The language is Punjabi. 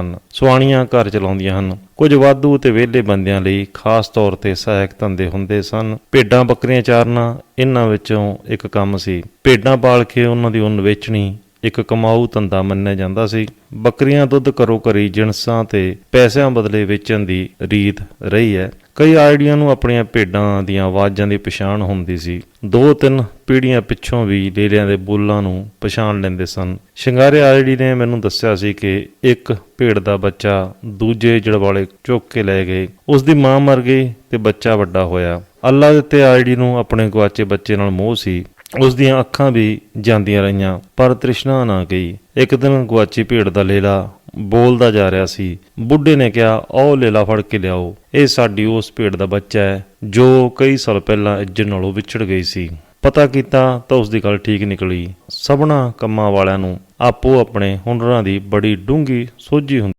ਹਨ। ਸੁਆਣੀਆਂ ਘਰ ਚਲਾਉਂਦੀਆਂ ਹਨ। ਕੁਝ ਵਾਧੂ ਤੇ ਵਿਹਲੇ ਬੰਦਿਆਂ ਲਈ ਖਾਸ ਤੌਰ ਤੇ ਸਹਾਇਕ ਧੰਦੇ ਹੁੰਦੇ ਸਨ। ਭੇਡਾਂ ਬੱਕਰੀਆਂ ਚਾਰਨਾ, ਇਹਨਾਂ ਵਿੱਚੋਂ ਇੱਕ ਕੰਮ ਸੀ। ਭੇਡਾਂ ਪਾਲ ਕੇ ਉਹਨਾਂ ਦੀ ਉੱਨ ਵੇਚਣੀ ਇੱਕ ਕਮਾਊ ਧੰਦਾ ਮੰਨਿਆ ਜਾਂਦਾ ਸੀ। ਬੱਕਰੀਆਂ ਦੁੱਧ ਕਰੋ ਘਰੀ ਜਿਣਸਾਂ ਤੇ ਪੈਸਿਆਂ ਬਦਲੇ ਵੇਚਣ ਦੀ ਰੀਤ ਰਹੀ ਹੈ। ਕਈ ਆਈਡੀਆਂ ਨੂੰ ਆਪਣੀਆਂ ਭੇਡਾਂ ਦੀਆਂ ਆਵਾਜ਼ਾਂ ਦੀ ਪਛਾਣ ਹੁੰਦੀ ਸੀ। ਦੋ ਤਿੰਨ ਪੀੜ੍ਹੀਆਂ ਪਿੱਛੋਂ ਵੀ ਲੇਲਿਆਂ ਦੇ ਬੋਲਾਂ ਨੂੰ ਪਛਾਣ ਲੈਂਦੇ ਸਨ। ਸ਼ਿੰਗਾਰੇ ਆਈਡੀ ਨੇ ਮੈਨੂੰ ਦੱਸਿਆ ਸੀ ਕਿ ਇੱਕ ਭੇਡ ਦਾ ਬੱਚਾ ਦੂਜੇ ਜੜਵਾਲੇ ਚੁੱਕ ਕੇ ਲੈ ਗਏ। ਉਸ ਦੀ ਮਾਂ ਮਰ ਗਈ ਤੇ ਬੱਚਾ ਵੱਡਾ ਹੋਇਆ। ਅੱਲਾ ਦਿੱਤੇ ਆਈਡੀ ਨੂੰ ਆਪਣੇ ਗਵਾਚੇ ਬੱਚੇ ਨਾਲ ਮੋਹ ਸੀ। ਉਸ ਦੀਆਂ ਅੱਖਾਂ ਵੀ ਜਾਂਦੀਆਂ ਰਹੀਆਂ, ਪਰ ਤ੍ਰਿਸ਼ਨਾ ਨਾ ਗਈ। ਇੱਕ ਦਿਨ ਗਵਾਚੀ ਭੇਡ ਦਾ ਲੇਲਾ ਬੋਲਦਾ ਜਾ ਰਿਹਾ ਸੀ, ਬੁੱਢੇ ਨੇ ਕਿਹਾ ਉਹ ਲੇਲਾ ਫੜ ਕੇ ਲਿਆਓ। ਇਹ ਸਾਡੀ ਉਸ ਭੇਡ ਦਾ ਬੱਚਾ ਹੈ, ਜੋ ਕਈ ਸਾਲ ਪਹਿਲਾਂ ਇੱਜੜ ਨਾਲੋਂ ਵਿਛੜ ਗਈ ਸੀ। ਪਤਾ ਕੀਤਾ ਤਾਂ ਉਸ ਦੀ ਗੱਲ ਠੀਕ ਨਿਕਲੀ। ਸਭਨਾ ਕੰਮਾਂ ਵਾਲਿਆਂ ਨੂੰ ਆਪੋ ਆਪਣੇ ਹੁਨਰਾਂ ਦੀ ਬੜੀ ਡੂੰਗੀ ਸੋਝੀ ਹੁੰਦੀ